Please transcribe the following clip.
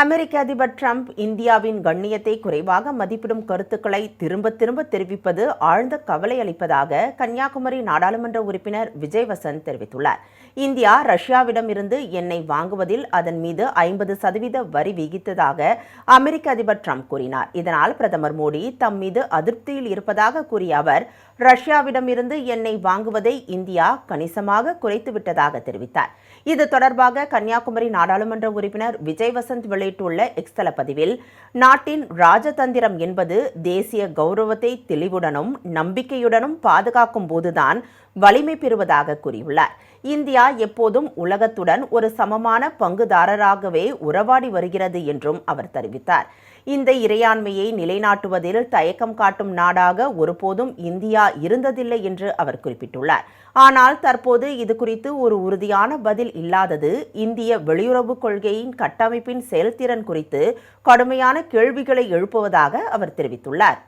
அமெரிக்க அதிபர் ட்ரம்ப் இந்தியாவின் கண்ணியத்தை குறைவாக மதிப்பிடும் கருத்துக்களை திரும்ப திரும்ப தெரிவிப்பது ஆழ்ந்த கவலை அளிப்பதாக கன்னியாகுமரி நாடாளுமன்ற உறுப்பினர் விஜய் வசந்த் தெரிவித்துள்ளார். இந்தியா ரஷ்யாவிடம் இருந்து எண்ணெய் வாங்குவதில் அதன் மீது ஐம்பது சதவீத வரி விகித்ததாக அமெரிக்க அதிபர் ட்ரம்ப் கூறினார். இதனால் பிரதமர் மோடி தம் மீது அதிருப்தியில் இருப்பதாக கூறிய அவர் ரஷ்யாவிடம் இருந்து எண்ணெய் வாங்குவதை இந்தியா கணிசமாக குறைத்துவிட்டதாக தெரிவித்தார். இது தொடர்பாக கன்னியாகுமரி நாடாளுமன்ற உறுப்பினர் விஜய் வசந்த் வெளியிட்டுள்ள எக்ஸ்தல பதிவில் நாட்டின் ராஜதந்திரம் என்பது தேசிய கௌரவத்தை தெளிவுடனும் நம்பிக்கையுடனும் பாதுகாக்கும் போதுதான் வலிமை பெறுவதாக கூறியுள்ளார். இந்தியா எப்போதும் உலகத்துடன் ஒரு சமமான பங்குதாரராகவே உறவாடி வருகிறது என்றும் அவர் தெரிவித்தார். இந்த இறையாண்மையை நிலைநாட்டுவதில் தயக்கம் காட்டும் நாடாக ஒருபோதும் இந்தியா இருந்ததில்லை என்று அவர் குறிப்பிட்டுள்ளார். ஆனால் தற்போது இது குறித்து ஒரு உறுதியான பதில் இல்லாதது இந்திய வெளியுறவு கொள்கையின் கட்டமைப்பின் செயல்திறன் குறித்து கடுமையான கேள்விகளை எழுப்புவதாக அவர் தெரிவித்துள்ளார்.